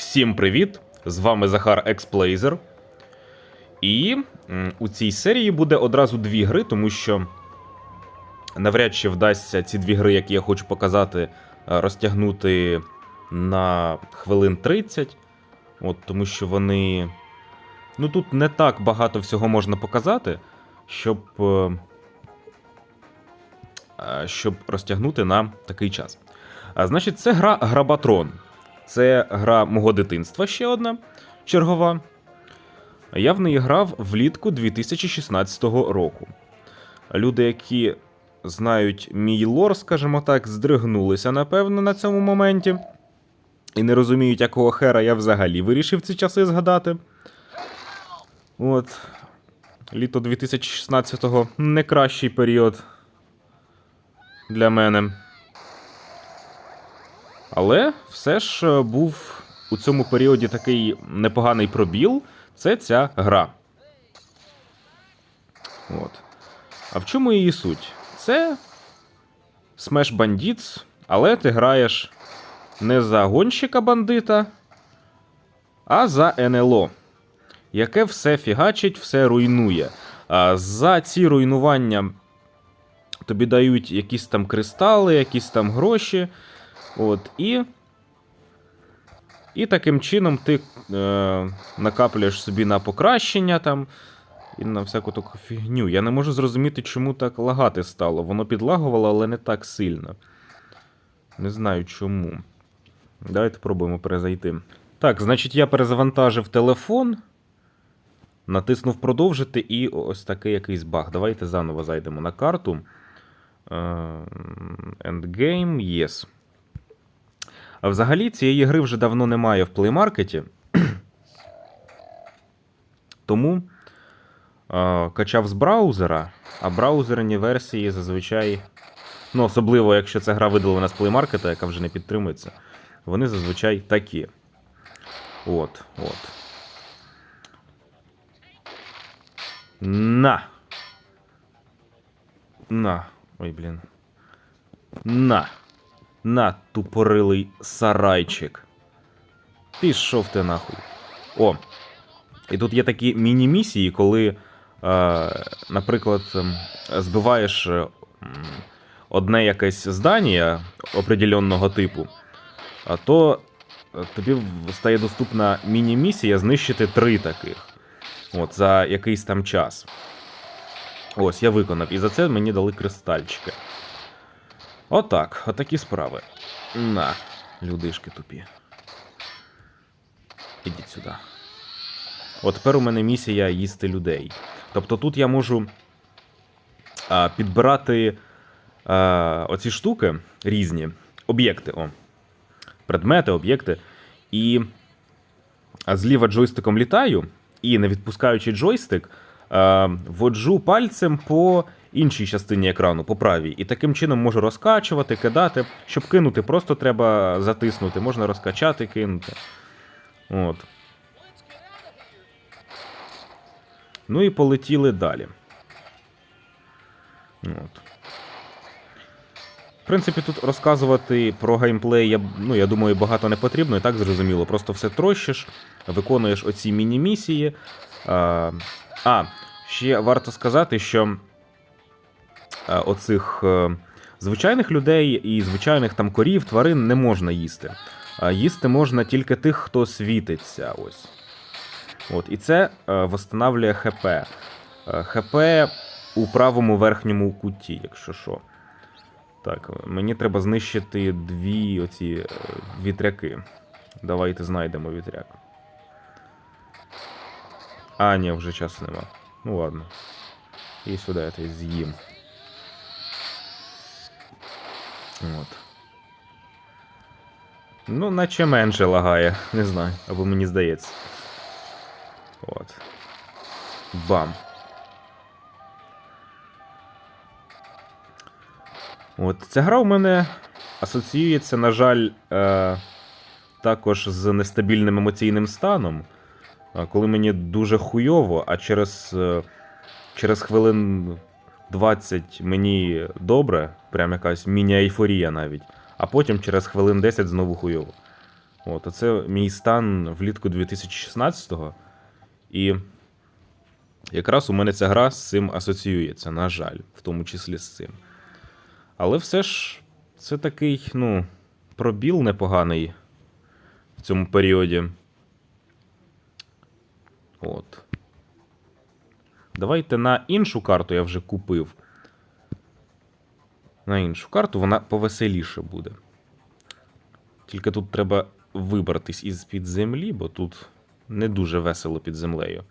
Всім привіт! З вами Захар Експлейзер. І у цій серії буде одразу дві гри, тому що навряд чи вдасться ці дві гри, які я хочу показати, е, розтягнути на хвилин 30. От, тому що вони. Ну тут не так багато всього можна показати, щоб. е, е, Щоб розтягнути на такий час. Значить, це гра Грабатрон. Це гра мого дитинства ще одна чергова. Я в неї грав влітку 2016 року. Люди, які знають мій лор, скажімо так, здригнулися, напевно, на цьому моменті. І не розуміють, якого хера я взагалі вирішив ці часи згадати. От. Літо 2016-го не кращий період для мене. Але все ж е, був у цьому періоді такий непоганий пробіл. Це ця гра. От. А в чому її суть? Це Smash Bandits, але ти граєш не за гонщика бандита, а за НЛО, яке все фігачить, все руйнує. А за ці руйнування тобі дають якісь там кристали, якісь там гроші. От, і. І таким чином ти е, накаплюєш собі на покращення там. І на всяку таку фігню. Я не можу зрозуміти, чому так лагати стало. Воно підлагувало, але не так сильно. Не знаю чому. Давайте пробуємо перезайти. Так, значить, я перезавантажив телефон, натиснув продовжити, і ось такий якийсь баг. Давайте заново зайдемо на карту. Е, Endgame, yes. А взагалі цієї гри вже давно немає в плеймаркеті. Тому е, качав з браузера, а браузерні версії зазвичай. Ну, особливо, якщо ця гра видалена з плеймаркета, яка вже не підтримується, вони зазвичай такі. От, от. На. На. Ой, блін. На. На, тупорилий сарайчик. Пішов ти нахуй. О. І тут є такі міні-місії, коли, е, наприклад, ем, збиваєш е, одне якесь здання определенного типу, то е, тобі стає доступна міні-місія знищити три таких. От, за якийсь там час. Ось, я виконав. І за це мені дали кристальчики. Отак, отакі справи. На, людишки тупі. Ідіть сюди. От тепер у мене місія їсти людей. Тобто тут я можу а, підбирати а, оці штуки різні, об'єкти, о. Предмети, об'єкти. І зліва джойстиком літаю, і не відпускаючи джойстик, а, воджу пальцем по іншій частині екрану, по правій. І таким чином можу розкачувати, кидати. Щоб кинути, просто треба затиснути. Можна розкачати, кинути. От. Ну і полетіли далі. От. В принципі, тут розказувати про геймплей, я, ну, я думаю, багато не потрібно, і так зрозуміло. Просто все трощиш, виконуєш оці міні-місії. А, ще варто сказати, що оцих е, звичайних людей і звичайних там корів, тварин не можна їсти. Їсти можна тільки тих, хто світиться. Ось. От, і це е, восстанавлює ХП. Е, ХП у правому верхньому куті, якщо що. Так, е, мені треба знищити дві оці е, вітряки. Давайте знайдемо вітряк. А, ні, вже часу нема. Ну ладно. І сюди я з'їм. От. Ну, наче менше лагає, не знаю, або мені здається. От. Бам. От ця гра у мене асоціюється, на жаль, е, також з нестабільним емоційним станом. Коли мені дуже хуйово, а через, е, через хвилин 20 мені добре, прям якась міні-ейфорія навіть, а потім через хвилин 10 знову хуйово. От, а це мій стан влітку 2016-го. І якраз у мене ця гра з цим асоціюється, на жаль, в тому числі з цим. Але все ж це такий, ну, пробіл непоганий в цьому періоді. От. Давайте на іншу карту я вже купив. На іншу карту вона повеселіше буде. Тільки тут треба вибратись із під землі, бо тут не дуже весело під землею.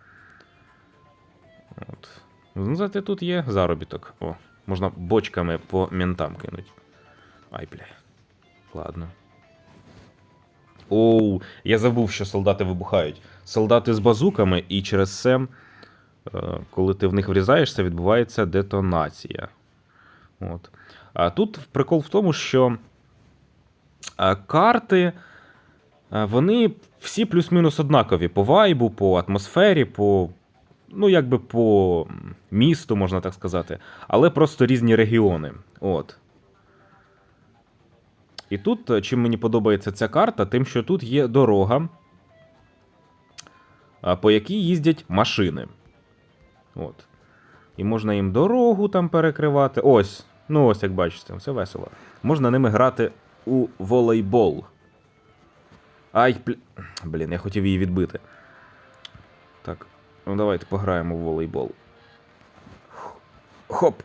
От. Ну, зате тут є заробіток. О, можна бочками по ментам кинуть. Ай, бля. Ладно. Оу, я забув, що солдати вибухають. Солдати з базуками, і через це, коли ти в них врізаєшся, відбувається детонація. От. А тут прикол в тому, що карти, вони всі плюс-мінус однакові по вайбу, по атмосфері, по. Ну, якби по місту, можна так сказати, але просто різні регіони. От. І тут, е, чим мені подобається ця карта, тим, що тут є дорога, по якій їздять машини. От. І можна їм дорогу там перекривати. Ось. Ну, ось, як бачите, все весело. Можна ними грати у волейбол. Ай, пл... блін, я хотів її відбити. Так, ну давайте пограємо в волейбол. Хоп.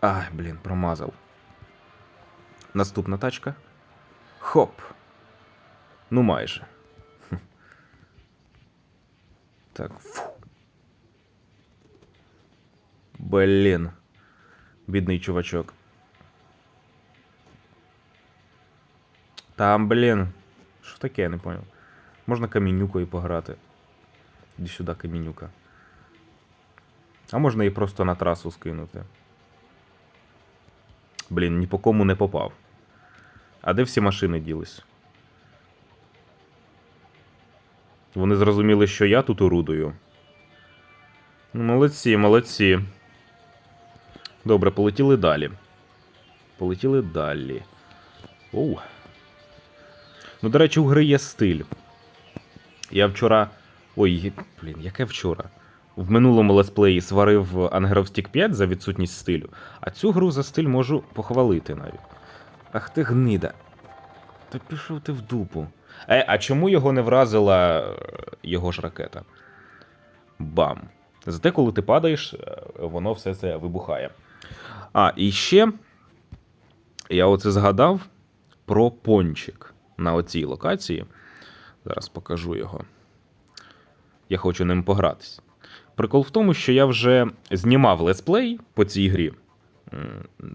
Ай, блін, промазав. Наступна тачка. Хоп. Ну, майже. Так. Фу. Блін. Бідний чувачок. Там, блін. Що таке, я не поняв. Можна камінюкою пограти. Іди сюди, камінюка. А можна і просто на трасу скинути. Блін, ні по кому не попав. А де всі машини ділись? Вони зрозуміли, що я тут орудую. Ну, Молодці, молодці. Добре, полетіли далі. Полетіли далі. Оу. Ну, до речі, у гри є стиль. Я вчора. Ой, блін, яке вчора? В минулому летсплеї сварив Angler Stick 5 за відсутність стилю, а цю гру за стиль можу похвалити навіть. Ах ти гнида. Та пішов ти в дупу. Е, а чому його не вразила е, його ж ракета? Бам. Зате, коли ти падаєш, е, воно все це вибухає. А, і ще я оце згадав про пончик на оцій локації. Зараз покажу його. Я хочу ним погратись. Прикол в тому, що я вже знімав летсплей по цій грі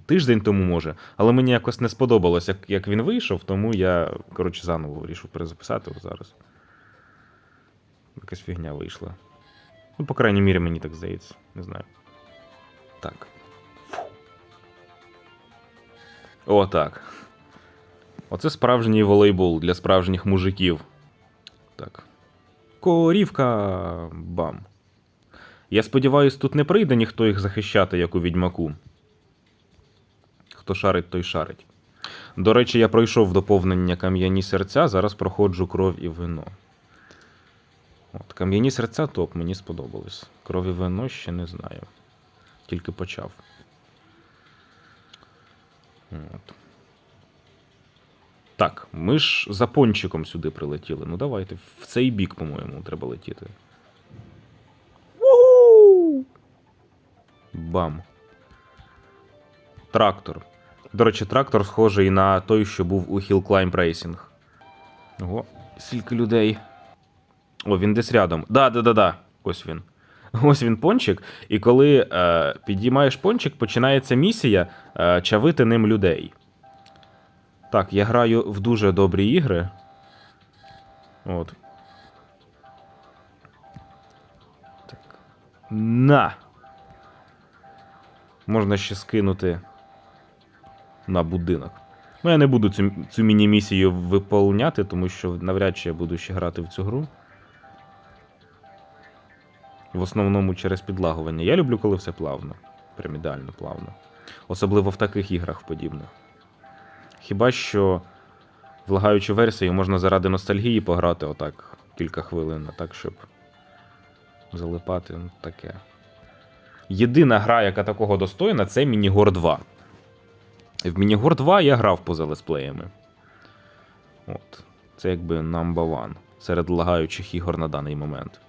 тиждень тому, може, але мені якось не сподобалось, як, як він вийшов, тому я, коротше, заново вирішив перезаписати от зараз. Якась фігня вийшла. Ну, по крайній мірі, мені так здається. Не знаю. Так. О, так. Оце справжній волейбол для справжніх мужиків. Так. Корівка. Бам. Я сподіваюсь, тут не прийде ніхто їх захищати, як у відьмаку. Хто шарить, той шарить. До речі, я пройшов доповнення кам'яні серця, зараз проходжу кров і вино. От, кам'яні серця топ, мені сподобалось. Кров і вино ще не знаю. Тільки почав. От. Так, ми ж за пончиком сюди прилетіли. Ну давайте. В цей бік, по-моєму, треба летіти. Бам. Трактор. До речі, трактор схожий на той, що був у Hill Climb Racing. Ого, скільки людей. О, він десь рядом. Да, да, да, да. Ось він. Ось він пончик. І коли е, підіймаєш пончик, починається місія е, чавити ним людей. Так, я граю в дуже добрі ігри. От. Так. На! Можна ще скинути на будинок. Ну, я не буду цю, цю міні-місію виповняти, тому що навряд чи я буду ще грати в цю гру. В основному через підлагування. Я люблю, коли все плавно. Прям ідеально плавно. Особливо в таких іграх подібних. Хіба що в версію можна заради ностальгії пограти отак кілька хвилин, а так, щоб залипати, ну таке. Єдина гра, яка такого достойна, це Мінігор 2. В Мінігор 2 я грав поза летсплеями. От. Це якби number one серед лагаючих ігор на даний момент.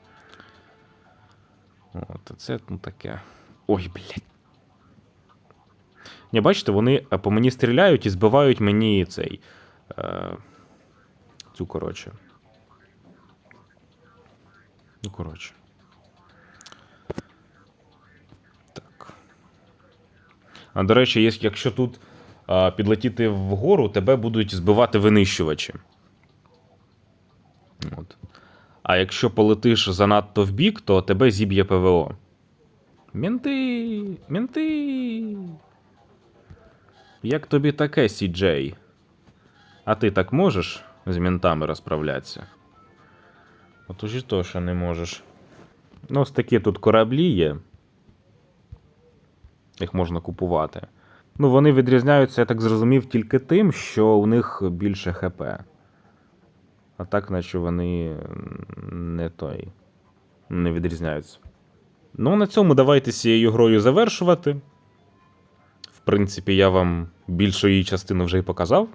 От, це ну таке. Ой, блядь. Ні, бачите, вони е, по мені стріляють і збивають мені цей. Е, цю коротше. Ну, коротше. Так. А до речі, якщо тут а, підлетіти вгору, тебе будуть збивати винищувачі. А якщо полетиш занадто вбік, то тебе зіб'є ПВО. Мінти! Мінти! Як тобі таке, Сі-Джей? А ти так можеш з мінтами розправлятися? От уже то, що не можеш. Ну, ось такі тут кораблі є. Їх можна купувати. Ну, вони відрізняються, я так зрозумів, тільки тим, що у них більше ХП. А так, наче вони не той. Не відрізняються. Ну, на цьому давайте цією грою завершувати. В принципі, я вам більшу її частину вже й показав.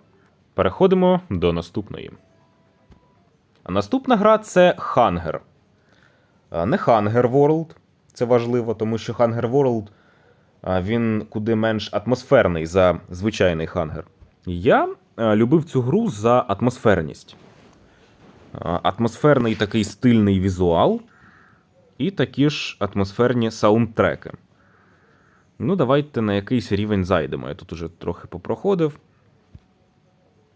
Переходимо до наступної. А наступна гра це. А, Не Hunger World. Це важливо, тому що Hunger World він куди менш атмосферний за звичайний Hunger. Я любив цю гру за атмосферність. Атмосферний такий стильний візуал, і такі ж атмосферні саундтреки. Ну, давайте на якийсь рівень зайдемо. Я тут уже трохи попроходив.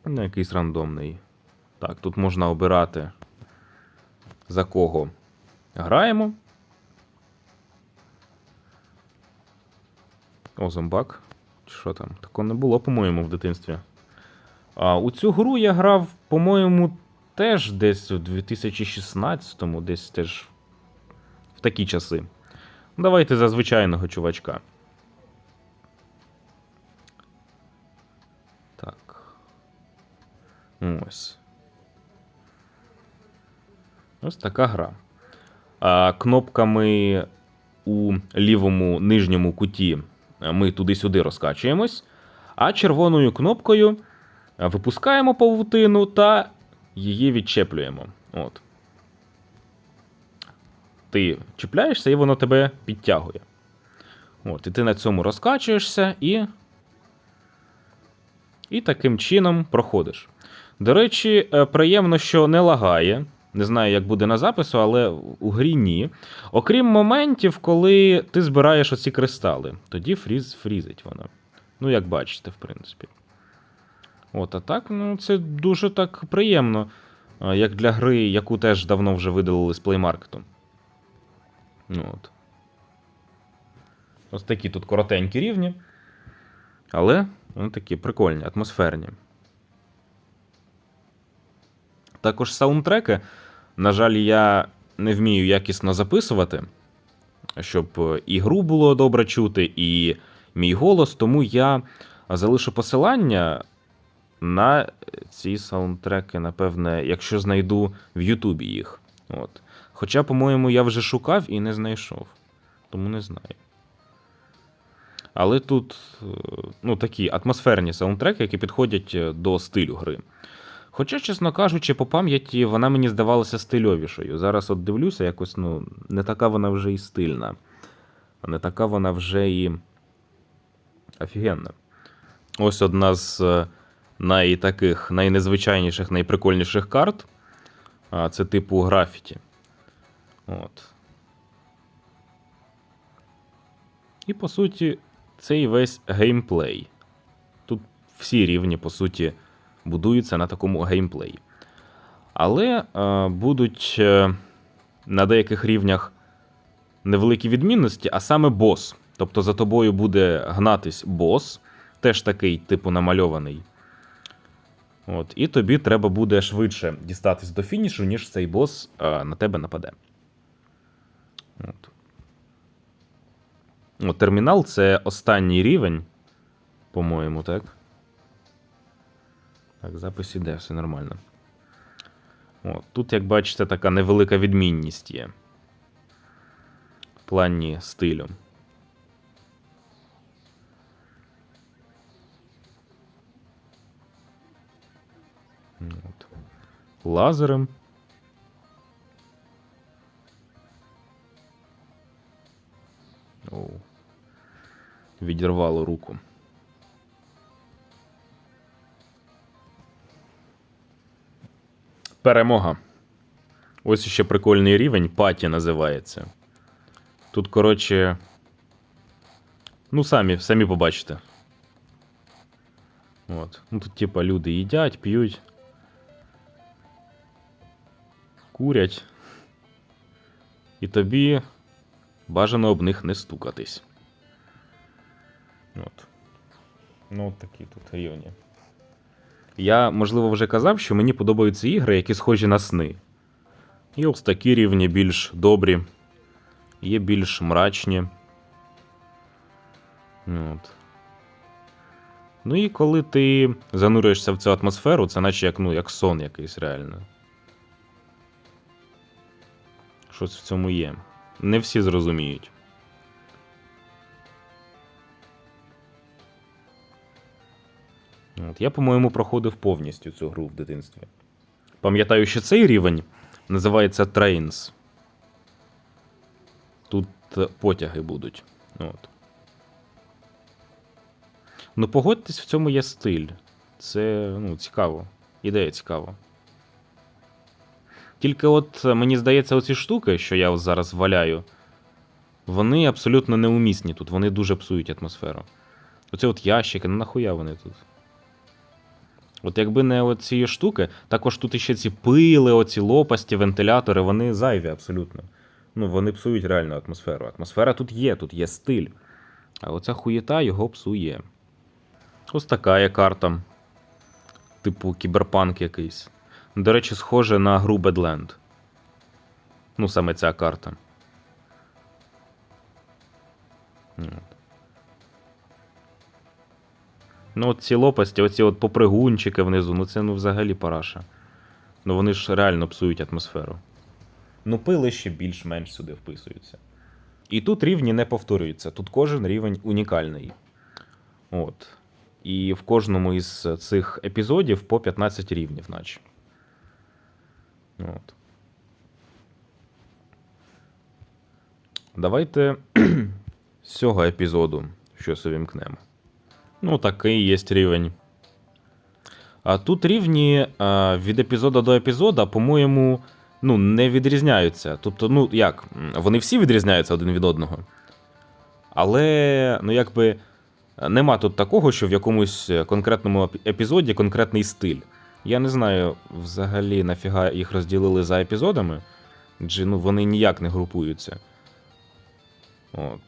На якийсь рандомний. Так, тут можна обирати за кого граємо. О, зомбак. Що там? Такого не було, по-моєму, в дитинстві. А у цю гру я грав, по-моєму, теж десь у 2016-му, десь теж в такі часи. Давайте за звичайного чувачка. Так. Ось. Ось така гра. А, кнопками у лівому нижньому куті ми туди-сюди розкачуємось, а червоною кнопкою випускаємо павутину та її відчеплюємо. От. Ти чіпляєшся, і воно тебе підтягує. От, і ти на цьому розкачуєшся і. І таким чином проходиш. До речі, е, приємно, що не лагає. Не знаю, як буде на запису, але у грі ні. Окрім моментів, коли ти збираєш оці кристали, тоді фріз фрізить воно. Ну, як бачите, в принципі. От, а так, ну, це дуже так приємно, як для гри, яку теж давно вже видалили з плеймаркету. Ну, от. Ось такі тут коротенькі рівні. Але вони такі прикольні, атмосферні. Також саундтреки. На жаль, я не вмію якісно записувати, щоб е, і гру було добре чути, і мій голос, тому я залишу посилання на ці саундтреки, напевне, якщо знайду в Ютубі їх. От. Хоча, по-моєму, я вже шукав і не знайшов. Тому не знаю. Але тут е, ну, такі атмосферні саундтреки, які підходять е, до стилю гри. Хоча, чесно кажучи, по пам'яті вона мені здавалася стильовішою. Зараз от дивлюся, якось ну, не така вона вже і стильна. А не така вона вже і офігенна. Ось одна з е, найтаких, найнезвичайніших, найприкольніших карт. Це типу графіті. От. І по суті, цей весь геймплей. Тут всі рівні, по суті, будуються на такому геймплеї. Але е, будуть е, на деяких рівнях невеликі відмінності, а саме бос. Тобто за тобою буде гнатись бос, теж такий, типу, намальований. От, І тобі треба буде швидше дістатись до фінішу, ніж цей бос е, на тебе нападе. От. От, термінал це останній рівень, по-моєму, так? Так, запис іде, все нормально. От, тут, як бачите, така невелика відмінність є. В плані стилю. Лазером. Оу. Відірвало руку. Перемога. Ось ще прикольний рівень, паті називається. Тут, коротше. Ну, самі, самі побачите. От. Ну, тут, типа, люди їдять, п'ють. Курять. І тобі бажано об них не стукатись. От. Ну, от такі тут рівні. Я, можливо, вже казав, що мені подобаються ігри, які схожі на сни. І ось такі рівні більш добрі, є більш мрачні. От. Ну і коли ти занурюєшся в цю атмосферу, це наче як, ну, як сон якийсь реально. Щось в цьому є. Не всі зрозуміють. От, я, по-моєму, проходив повністю цю гру в дитинстві. Пам'ятаю, що цей рівень називається Trains. Тут е, потяги будуть. От. Ну, погодьтесь, в цьому є стиль. Це ну, цікаво. Ідея цікава. Тільки от е, мені здається, оці штуки, що я зараз валяю, вони абсолютно неумісні тут, вони дуже псують атмосферу. Оце от ящики, ну нахуя вони тут? От якби не оці штуки, також тут іще ці пили, оці лопасті, вентилятори, вони зайві абсолютно. Ну, вони псують реальну атмосферу. Атмосфера тут є, тут є стиль. А оця хуєта його псує. Ось така є карта. Типу кіберпанк якийсь. До речі, схоже на гру Badland. Ну, саме ця карта. Ну, от ці лопасті, оці от попригунчики внизу, ну це ну взагалі параша. Ну вони ж реально псують атмосферу. Ну, пили ще більш-менш сюди вписуються. І тут рівні не повторюються. Тут кожен рівень унікальний. От. І в кожному із цих епізодів по 15 рівнів, наче. От. Давайте з цього епізоду щось увімкнемо. Ну, такий є рівень. А тут рівні а, від епізоду до епізода, по-моєму, ну, не відрізняються. Тобто, ну як, вони всі відрізняються один від одного. Але, ну, якби, нема тут такого, що в якомусь конкретному епізоді конкретний стиль. Я не знаю взагалі нафіга їх розділили за епізодами, адже ну, вони ніяк не групуються. От.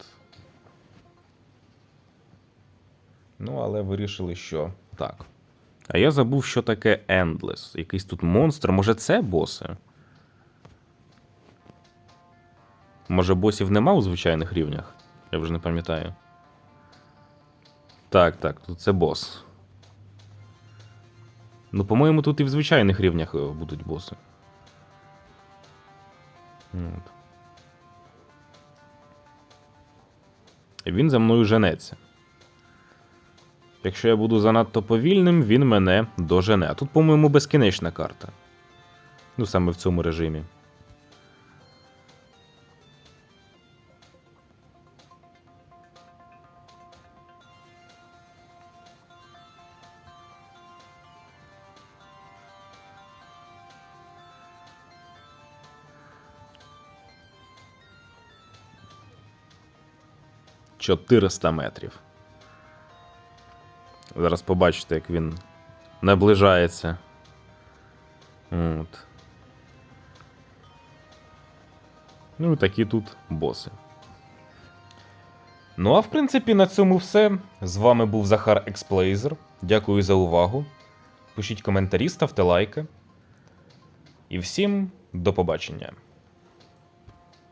Ну, але вирішили, що так. А я забув, що таке Endless. Якийсь тут монстр. Може, це боси? Може, босів нема у звичайних рівнях? Я вже не пам'ятаю. Так, так, тут це бос. Ну, по-моєму, тут і в звичайних рівнях е, будуть боси. От. Він за мною женеться. Якщо я буду занадто повільним, він мене дожене. А тут, по-моєму, безкінечна карта. Ну, саме в цьому режимі. Чотириста метрів. Зараз побачите, як він наближається. От. Ну і такі тут боси. Ну, а в принципі, на цьому все. З вами був Захар Експлейзер. Дякую за увагу. Пишіть коментарі, ставте лайки. І всім до побачення.